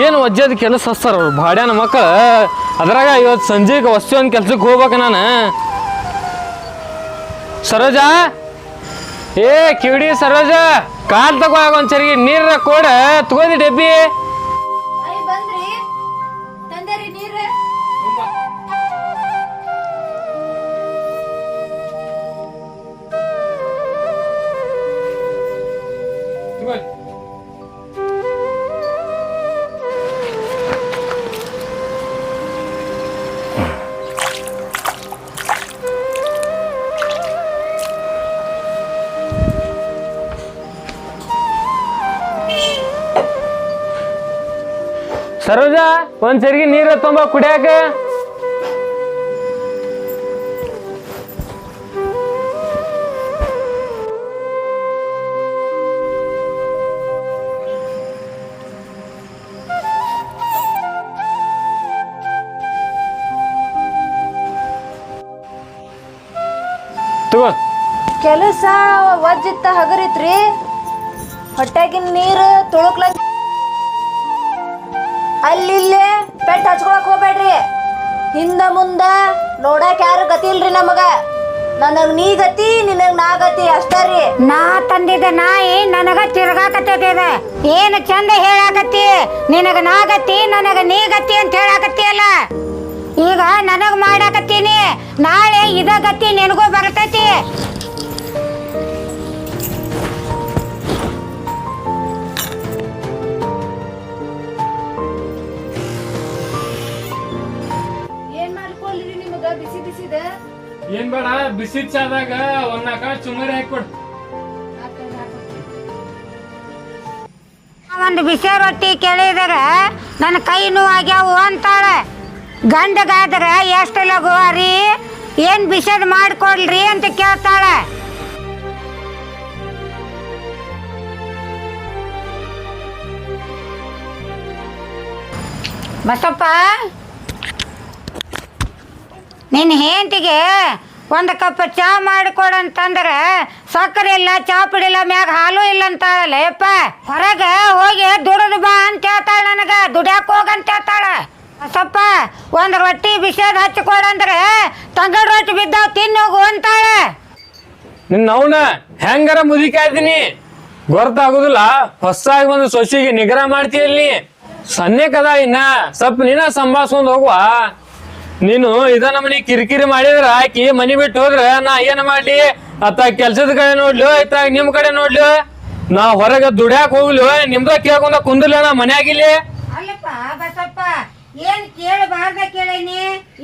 ಏನು ಒಜ್ಜದ ಕೆಲಸ ಸರ್ ಅವ್ರು? ಭಾಡ್ಯಾನ ಮಕ್ಕಳು ಅದ್ರಾಗ ಇವತ್ತು ಸಂಜೆಗೆ ವಸ್ತು ಒಂದು ಕೆಲ್ಸಕ್ಕೆ ಹೋಗ್ಬೇಕು ನಾನು. ಸರೋಜಾ? ಏ, ಕಿವಿಡಿ ಸರೋಜ? ಕಾಲ್ ತಗೋ ಒಂದ್ಸರಿ ನೀರ ಕೊಡ ತಗೋದಿ ಡಬ್ಬಿ. ಸರೋಜ ಒಂದ್ಸರಿಗೆ ನೀರ ತುಂಬಾ ಕುಡಿಯಾಕ? ತಗೋ. ಕೆಲಸ ವಜ್ಜಿತ್ತ ಹಗರಿತ್ರಿ. ಹೊಟ್ಯಾಗಿನ ನೀರು ತುಳುಕ್ಲ ಅಲ್ಲಿಲ್ಲೇ ಪೆಟ್ ಹಚ್ಕೊಳಕ್ ಹೋಗ್ಬೇಡ್ರಿ. ಹಿಂದ ಮುಂದ ನೋಡಕ್ ಯಾರು ಗತಿ ಇಲ್ರಿ ನಮಗ. ನನಗ್ ನೀ ಗತಿ, ನಿನಗ್ ನಾ ಗತಿ, ಅಷ್ಟೇ ರೀ. ನಾ ತಂದಿದ್ದ ನಾಯಿ ನನಗ ತಿರ್ಗಾಕತ್ತದ ಏನು ಚಂದ ಹೇಳಾಕತ್ತಿ? ನಿನಗ ನಾ ಗತಿ, ನನಗ ನೀ ಗತಿ ಅಂತ ಹೇಳಾಕತ್ತಿಯಲ್ಲ ಈಗ ನನಗ್ ಮಾಡಾಕತ್ತೀನಿ. ನಾಳೆ ಇದ ಗತಿ ನಿನಗೂ ಬರ್ತೈತಿ. ಬಿಸಿ ಚಾದಾಗ ಒಂದ್ ನಾಲ್ಕ ಚುಮರಿ ಹಾಕೊಡ್ ಒಂದು ಬಿಸಿ ರೊಟ್ಟಿ ಕೇಳಿದಾಗ ನನ್ನ ಕೈ ನೋವಾಗ್ಯಾವು ಅಂತಾಳೆ. ಗಂಡಗಾದ್ರೆ ಎಷ್ಟು ಲಘು ರೀ ಏನ್ ಬಿಸದ್ ಮಾಡ್ಕೊಡ್ರಿ ಅಂತ ಕೇಳ್ತಾಳೆ. ಬಸಪ್ಪ, ನಿನ್ನ ಹೆಂಡತಿಗೆ ಒಂದು ಕಪ್ ಚಾ ಮಾಡಿಕೊಡಂತಂದ್ರೆ ಸಕ್ಕರೆ ಇಲ್ಲ, ಚಾ ಪುಡಿಲ್ಲ ಮ್ಯಾಗ ಹಾಲು ಇಲ್ಲ ಅಂತಾಳಲ್ಲ, ಯಪ್ಪ. ಹೊರಗೆ ಹೋಗಿ ದುಡಿದು ಬಾ ಅಂತ ಹೇಳ್ತಾಳೆ ನನಗೆ. ದುಡ್ಯಾಕ ಹೋಗಂತ ಹೇಳ್ತಾಳೆ. ಸಪ್ಪ ಒಂದು ರೊಟ್ಟಿ ಬಿಸಿದ ಹಚ್ಕೊಡಂದ್ರೆ ತಂಗಡ ರೊಟ್ಟಿ ಬಿದ್ದಾವ ತಿನ್ನೋಗು ಅಂತಾಳೆ. ನಿನ್ನ ಹೆಂಗರ ಹೆಂಗಾರ ಗೊರ್ತಾಗುದಿಲ್ಲ ಆಯ್ತೀನಿ ಗೊತ್ತಾಗುದಿಲ್ಲ. ಹೊಸಾಗಿ ಒಂದು ಸೊಸಿಗೆ ನಿಗ್ರಹ ಮಾಡ್ತೀಯಲ್ಲಿ ಸನ್ನೆ ಕದ ಇನ್ನ. ಸ್ವಲ್ಪ ನೀನ ಸಂಭಾಳ್ಸ್ಕೊಂಡ್ ಹೋಗುವ. ನೀನು ಇದ ನಮ್ಮನಿ ಕಿರಿಕಿರಿ ಮಾಡಿದ್ರ, ಆಕಿ ಮನಿ ಬಿಟ್ಟು ಹೋದ್ರ ನಾ ಏನ್ ಮಾಡ್ಲಿ? ಅತ್ತ ಕೆಲ್ಸದ ಕಡೆ ನೋಡ್ಲು ಆಯ್ತ ನಿಮ್ ಕಡೆ ನೋಡ್ಲು? ನಾ ಹೊರಗ ದುಡ್ಯಾಕ್ ಹೋಗ್ಲು, ನಿಮ್ದ ಕೇಳ್ಕೊಂಡ ಕುಂದಿಲ್ಲ ನಾ ಮನ್ಯಾಗಿಲ್ಲಿ? ಅಲ್ಲಪ್ಪ, ಬಸಪ್ಪ, ಏನ್ ಕೇಳಬಾರ್ದ ಕೇಳೇನಿ,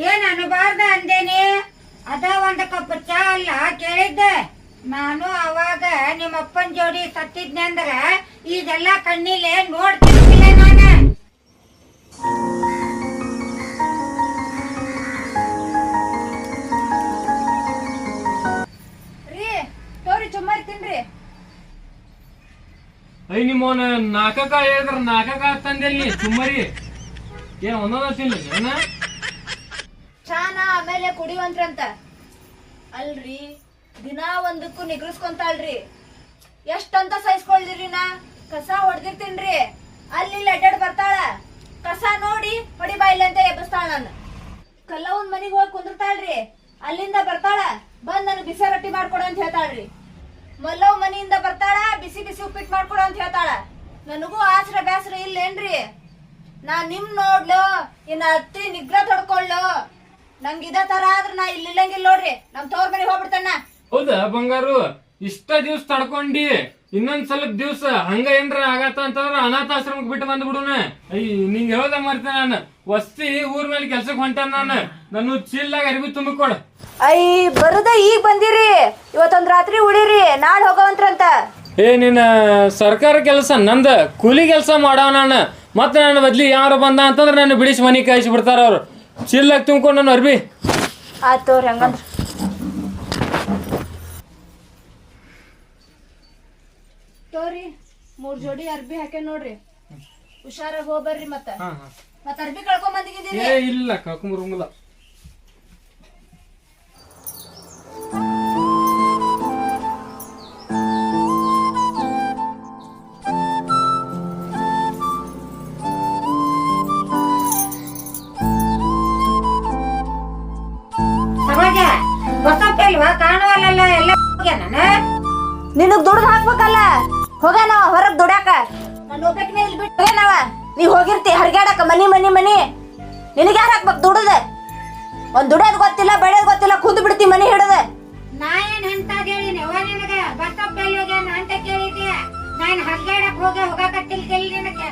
ಏನ್ ಅನ್ಬಾರ್ದ ಅಂದೇನಿ? ಅದ ಒಂದ್ ಕಪ್ ಚಾ ಅಲ್ಲ ಕೇಳಿದ್ದೆ. ನಾನು ಅವಾಗ ನಿಮ್ಮ ಅಪ್ಪನ ಜೋಡಿ ಸತ್ತಿದ್ನೆ ಅಂದ್ರ ಇದೆಲ್ಲ ಕಣ್ಣಿಲೆ ನೋಡ್ತಿರ್ತಿಲ್ಲ ಐ ನಿಮ್ಮವನ ನಾಕಕ ಹೇಳಿದ್ರ ನಾಕಕ ತಂದೆಲ್ಲಿ ಸುಮ್ಮರಿ. ಏನ್ ಒಂದೊಂದ ತಿನ್ಲಿ ಏನ? ಚಾನ ಆಮೇಲೆ ಕುಡಿಯುವಂತ್ರಂತ. ಅಲ್ರಿ, ದಿನಾ ಒಂದಕ್ಕೂ ನಿಗ್ರಸ್ಕೊಂತಾಳ್ರಿ. ಎಷ್ಟಂತ ಸಹಿಸ್ಕೊಳ್ದಿರಿ ನಾ? ಕಸ ಹೊಡೆದಿರ್ತೀನ್ರಿ. ಅಲ್ಲಿ ಅಡ್ಡಾಡ್ ಬರ್ತಾಳ. ಕಸ ನೋಡಿ ಹೊಡಿ ಬಾಯಿಲ್ಲ ಅಂತ ಎಬ್ಬಿಸ್ತಾಳ ನಾನು. ಕಲ್ಲವನ್ ಮನಿಗ್ ಹೋಗಿ ಕುಂದಿರ್ತಾಳ್ರಿ. ಅಲ್ಲಿಂದ ಬರ್ತಾಳ. ಬಂದ್ ನನಗೆ ಬಿಸಿ ರೊಟ್ಟಿ ಮಾಡ್ಕೊಡು ಅಂತ ಹೇಳ್ತಾಳ್ರಿ. ಮಲ್ಲವ್ ಮನೆಯಿಂದ ಬರ್ತಾಳ, ಬಿಸಿ ಬಿಸಿ ಉಪ್ಪಿಟ್ಟು ಮಾಡ್ಕೊಡು ಅಂತ ಹೇಳ್ತಾಳ. ನನಗೂ ಆಸರ ಬ್ಯಾಸರ ಇಲ್ಲೇನ್ರಿ? ನಾ ನಿಮ್ ನೋಡ್ಲು, ಇನ್ನ ಅತ್ತಿ ನಿಗ್ರಹ ತೊಡ್ಕೊಳ್ಳು ನಂಗೆ ಇದ ತರ ಆದ್ರ ನಾ ಇಲ್ಲಿಲ್ಲಂಗಿಲ್ಲ ನೋಡ್ರಿ. ನಮ್ ತವ್ರ ಮನೆಗೆ ಹೋಗ್ಬಿಡ್ತಾನ ಹೌದಾ ಬಂಗಾರು? ಇಷ್ಟ ದಿವ್ಸ ತಡ್ಕೊಂಡಿ. ಇನ್ನೊಂದ್ ಸ್ವಲ್ಪ ದಿವ್ಸ ಹಂಗ ಏನ್ರ ಆಗತ್ತ ಅಂತಂದ್ರ ಅನಾಥಾಶ್ರಮಕ್ ಬಿಟ್ಟು ಬಂದ್ ಬಿಡುನ ಅಯ್ಯ ನಿಂಗೆ ಹೇಳ್ದ ಮಾಡ್ತೇನೆ ನಾನು. ವಸ್ತಿ ಊರ್ ಮೇಲೆ ಕೆಲ್ಸಕ್ ಹೊಂಟಾನ ನಾನು. ನನ್ನ ಚೀಲ್ದಾಗ ಅರಿವಿ ತುಂಬಿಕೊಡ ಅಯ್ಯ ಬರುದ ಈಗ ಬಂದಿರಿ. ಇವತ್ತೊಂದ್ ರಾತ್ರಿ ಉಳಿರಿ. ನಾಳೆ ಹೋಗವಂತ್ರಂತ. ಏ ನಿನ್ನ ಸರ್ಕಾರ ಕೆಲಸ ನಂದ ಕೂಲಿ ಕೆಲಸ ಮಾಡವ ನಾನು. ಮತ್ತೆ ನನ್ನ ಬದ್ಲಿ ಯಾರು ಬಂದ ಅಂತಂದ್ರೆ ನನ್ನ ಬಿಡಿಸಿ ಮನಿ ಕಾಯಿಸಿ ಬಿಡ್ತಾರ ಅವ್ರು. ಚೀಲ್ದಾಗ ತುಂಬ್ಕೊಂಡು ನನ್ನ ಅರ್ಬಿ. ಆಯ್ತು ಅವ್ರ ಹಂಗಂದ್ರ. ತೋರಿ ಮೂರ್ ಜೋಡಿ ಅರ್ಬಿ ಹಾಕ್ಯ ನೋಡ್ರಿ. ಹುಷಾರಾಗಿ ಹೋಗ್ಬರ್ರಿ ಮತ್ತ. ಮತ್ತ ಅರ್ಬಿ ಕಳ್ಕೊಂಡ್ ಬಂದಿದ್ದೀರಿ? ಏ ಇಲ್ಲ ಕಳ್ಕೊಂಬರಂಗಿಲ್ಲ ನಿನಗ್ ದುಡ್ದು ಹಾಕ್ಬೇಕಲ್ಲ? ಹೋಗ್ಯಾನವ, ಹೊರಗ್ ದುಡ್ಯಾಕ. ನಾನು ಹೋಗ್ಬೇಕನೇ ಇಲ್ಲಿ ಬಿಟ್ಟು ಹೋಗ್ಯಾನವ. ನೀ ಹೋಗಿರ್ತಿ ಹರಿಗಾಡಕ ಮನಿ ಮನಿ ಮನಿ. ನಿನಗೆ ಯಾರು ಹಾಕ್ಬೇಕು ದುಡದ? ಒಂದ್ ದುಡಿಯೋದ್ ಗೊತ್ತಿಲ್ಲ, ಬೆಳೆಯೋದ್ ಗೊತ್ತಿಲ್ಲ, ಕುಂದ್ ಬಿಡ್ತಿ ಮನಿ ಹಿಡದ. ನಾ ಏನ್ ಅಂತ ಹೇಳಿನಿ ಅವ ನಿನಗ ಬಸಪ್ಪ ಎಲ್ಲಿ ಹೋಗ್ಯಾನ ಅಂತ ನಾನು ಹಗ್ಗಾಡಕ್ ಹೋಗಿ ಹೋಗಾಕತ್ತಿಲ್ ಕೆಲ್ ನಿನಗೆ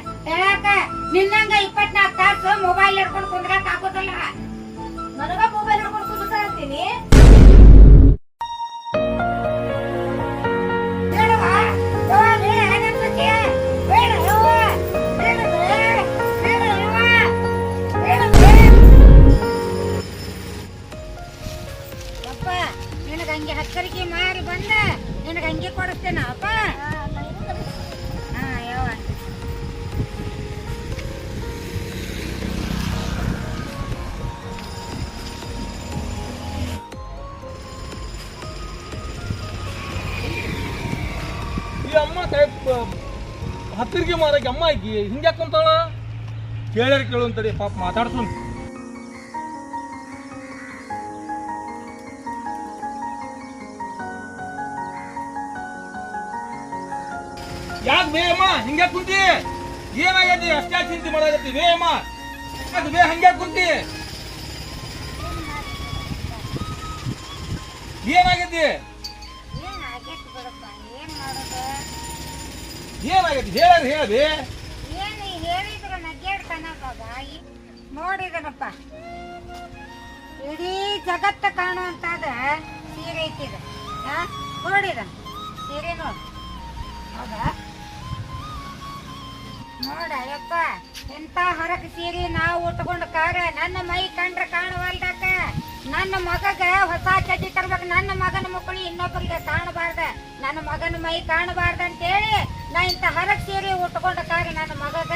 ನಿನ್ನಂಗ ಇಪ್ಪತ್ನಾಲ್ಕು ತಾಸು ಮೊಬೈಲ್ ಹಿಡ್ಕೊಂಡು ಕುಂದ್ರಾಕ್ ಹತ್ತಿರಿಗೆ ಮಾರಕ್ಕೆ ಅಮ್ಮ ಆಕಿ ಹಿಂಗ್ಯಾಕ್ ಕುಂತಾಳ? ಕೇಳ್ಯಾರ ಕೇಳು ಅಂತಡಿ ಪಾಪ ಮಾತಾಡ್ಸೋನ್. ಯಾಕೆ ಬೇ ಅಮ್ಮ? ಹಿಂಗ್ಯಾಕ್ ಕುಂತಿ? ಏನಾಗೈತಿ ಅಷ್ಟೇ ಚಿಂತೆ ಮಾಡಾಕತ್ತಿ. ಬೇ ಅಮ್ಮ. ಅದು ಬೇ ಹಂಗ್ಯಾಕ್ ಕುಂತಿ? ಏನಾಗೈತಿ ಏನಾಗೈತಿ? ಹೇಳಿ ಹೇಳಿ ಏನು ಹೇಳಿದ್ರ ನಗ್ಗೇಡ್ತಾನ ಬಾಬಾ ನೋಡಿದನಪ್ಪ. ಇಡೀ ಜಗತ್ತ ಕಾಣುವಂತಾದ ಸೀರೆ ಐತಿದ. ಹಾ, ನೋಡಿದ? ಸೀರೆ ನೋಡಿ. ನೋಡ, ಯಪ್ಪ ಎಂತ ಹರಕ ಸೀರೆ ನಾವು ಉಟ್ಕೊಂಡು ಕಾರ, ನನ್ನ ಮೈ ಕಂಡ್ರ ಕಾಣವಲ್ದಕ್ಕ? ನನ್ನ ಮಗಗ ಹೊಸ ಚಡ್ಡಿ ತರ್ಬೇಕು, ನನ್ನ ಮಗನ ಮಕ್ಕಳು ಇನ್ನೊಬ್ಬರಿಗೆ ಕಾಣಬಾರ್ದ. ನನ್ನ ಮಗನ ಮೈ ಕಾಣಬಾರ್ದ ಅಂತೇಳಿ ನಾ ಇಂಥ ಹೊರಗೆ ಸೀರೆ ಉಟ್ಕೊಂಡ ಕಾರಿ ನನ್ನ ಮಗಗ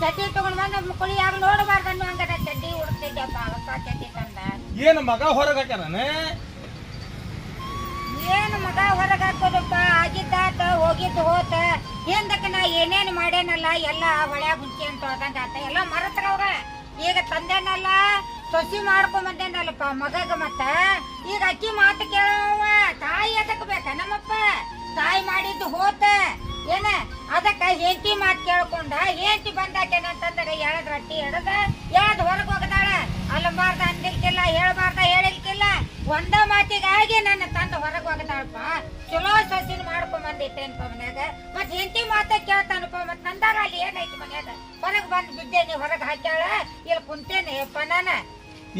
ಚಡ್ಡಿ ತಗೊಂಡ್ ಬಂದ ಮಕ್ಕಳು ಯಾರು ನೋಡಬಾರ್ದು ಅನ್ನೋ ಹಂಗ ನಾ ಚಡ್ಡಿ ಉಡ್ತಿದ್ದೆಪ್ಪ ಹೊಸ ಚಡ್ಡಿ ತಂದ. ಏನು ಮಗ ಹೊರಗೆ ಹಾಕ್ಯಾನ ಏನು ಮಗ ಹೊರಗೆ ಹಾಕೋದಪ್ಪ? ಆಗಿದ್ದಾತ ಹೋಗಿದ್ದು ಹೋತ. ಹಿಂದಕ್ಕ ನಾ ಏನೇನು ಮಾಡೇನಲ್ಲ ಎಲ್ಲ ಹೊಳ್ಯಾಗ ಮುಂಚೆ ಅಂತ ಹೋದಂಗ ಆತ. ಎಲ್ಲ ಮರತ್ರವ್ರ ಈಗ ತಂದೇನಲ್ಲ ಸೊಸಿ ಮಾಡ್ಕೊಂಡ್ ಬಂದೇನಲ್ಲಪ್ಪ ಮಗಗ ಮತ್ತ. ಈಗ ಅಕ್ಕಿ ಮಾತು ಕೇಳವ. ಹೆಂಡತಿ ಎರಡ್ ರೊಟ್ಟಿ ಎಡದ ಹೊರಗೆ ಹೊರಗೆ ಹೋಗದಾಳ? ಅಲ್ಲಬಾರ್ದ ಅಂದಿಲ್ಕಿಲ್ಲ ಹೇಳ್ಬಾರ್ದ ಹೇಳಿಲ್ಕಿಲ್ಲ. ಒಂದ ಮಾತಿಗಾಗಿ ನನ್ನ ತಂದ ಹೊರಗೆ ಹೋಗದಾಳಪ್ಪ. ಚಲೋ ಸಸಿನ ಮಾಡ್ಕೊಂಡ್ ಬಂದಿಟ್ಟೇನಪ್ಪ ಮನ್ಯಾಗ. ಮತ್ ಹೆಂಡತಿ ಮಾತ ಕೇಳ್ತಾನಪ್ಪ ಮತ್ ನಂದಾಗ ಅಲ್ಲಿ ಏನೈತಿ ಮನ್ಯಾಗ? ಹೊರಗ್ ಬಂದ್ ಬಿದ್ದೇನಿ ಹೊರಗ್ ಹಾಕ್ಯಾಳ? ಇಲ್ಲಿ ಕುಂತೇನಿ ಅಪ್ಪ ನಾನ.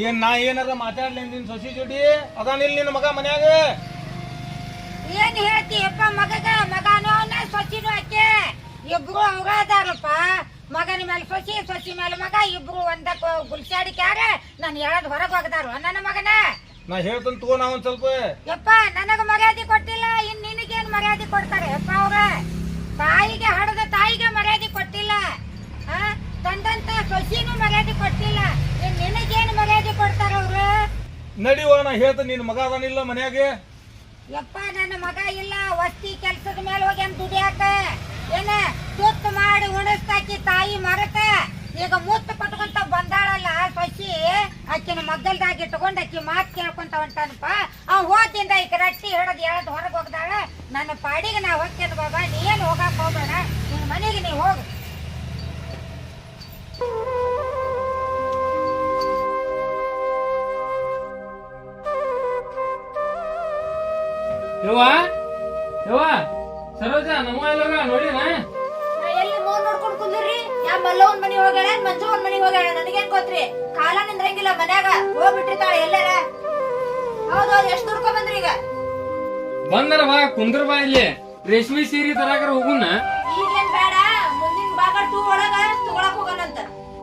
ಏನ್ ನಾ ಏನಾರ ಮಾತಾಡ್ಲಿ ನಿನ್ ಸಸಿ ಜೋಡಿ? ಅದಾನಿಲ್ ನಿನ್ನ ಮಗ ಮನ್ಯಾಗ? ಏನ್ ಹೇಳ್ತೀಯಪ್ಪ ಮಗಗ? ಮಗನೂ ಅವನ ಸೊಸಿನೂ ಅಕ್ಕೆ ಇಬ್ರು ಅವಾಗ ಅದಾರಪ್ಪ ಮಗನ ಮೇಲೆ ಸೊಸಿ ಸೊಸಿ ಮೇಲೆ ಮಗ ಇಬ್ರು ಒಂದಕ್ಕ ಗುಲ್ಸಾಡಿಕ್ಯಾರ ನಾನು ಹೇಳದ್ ಹೊರಗ್ ಹೋಗದಾರು. ನನ್ನ ಮಗನ? ನಾ ಹೇಳ್ತೀನಿ ತಗೋ ನಾ ಒಂದ್ ಸ್ವಲ್ಪ. ಯಪ್ಪ ನನಗ ಮರ್ಯಾದೆ ಕೊಟ್ಟಿಲ್ಲ ಇನ್ ನಿನಗೇನ್ ಮರ್ಯಾದೆ ಕೊಡ್ತಾರೆ? ಯಪ್ಪ ಅವ್ರ ತಾಯಿಗೆ ಹಡದ ತಾಯಿಗೆ ಮರ್ಯಾದೆ ಕೊಟ್ಟಿಲ್ಲ. ಆ ತಂದಂತ ಸೊಸಿನೂ ಮರ್ಯಾದೆ ಕೊಟ್ಟಿಲ್ಲ. ಇನ್ ನಿನಗೇನ್ ಮರ್ಯಾದೆ ಕೊಡ್ತಾರ ಅವ್ರು? ನಡಿವ ನಾ ಹೇಳ್ತ ನಿನ್ ಮಗ ಅದಾನಿಲ್ಲ ಮನ್ಯಾಗ. ಯಪ್ಪ ನನ್ನ ಮಗ ಇಲ್ಲ ವಸ್ತಿ ಕೆಲ್ಸದ ಮೇಲೆ ಹೋಗಿ ಅಂತ ದುಡಿಯಾಕ. ಏನ ತುತ್ತು ಮಾಡಿ ಉಣಿಸ್ತಾಕಿ ತಾಯಿ ಮರಕ ಈಗ ಮುತ್ತು ಪಟ್ಕೊಂತ ಬಂದಾಳಲ್ಲ ಸೊಸಿ? ಆಕಿನ ಮಗ್ಗಲ್ದಾಗ ಇಟ್ಕೊಂಡು ಆಕಿ ಮಾತು ಕೇಳ್ಕೊಂತ ಹೊಂಟಾನಪ್ಪ ಅವ್ ಹೋದಿಂದ ಈಗ ರಟ್ಟಿ ಹಿಡದ್ ಎಳದ್ ಹೊರಗೆ ಹೋಗ್ದಾಳ. ನನ್ನ ಪಾಡಿಗೆ ನಾ ಹೋಗ್ತೇನೆ ಬಾಬಾ, ನೀ ಏನು ಹೋಗಕ್ ಹೋಗ್ಬೇಡ. ನಿನ್ ಮನೆಗೆ ನೀ ಹೋಗು. ಯವ್ವ? ಯವ್ವ? ಸರೋಜ ನಮ್ಮ ಎಲ್ಲಾರ ನೋಡಿನ? ಎಲ್ಲಿ ಮೋರ್ ನೋಡ್ಕೊಂಡ್ ಕುಂದ್ರಿ? ಯಾ ಮಲ್ಲವನ್ ಮನಿ ಹೋಗ್ಯಾಳ ಮಂಜುವನ್ ಮನಿ ಹೋಗ್ಯಾಳ? ನನಗೇನ್ ಗೊತ್ತ್ರಿ? ಕಾಲ ನಿಂದ್ರಂಗಿಲ್ಲ ಮನ್ಯಾಗ ಹೋಗ್ಬಿಟ್ಟಿರ್ತಾಳ ಎಲ್ಲಾರ. ಹೌದು ಹೌದು ಎಷ್ಟ್ ದುಡ್ಕೊ ಬಂದ್ರಿ ಈಗ? ಬಂದರ ಬಾ ಕುಂದ್ರ ಇಲ್ಲಿ. ರೇಷ್ಮೆ ಸೀರೆ ತರಾಕರ ಹೋಗುಣ ಈಗೇನ್ ಬೇಡ ಮುಂದಿನ ಬಾಗಡ್ ತೂ ಒಳಗ.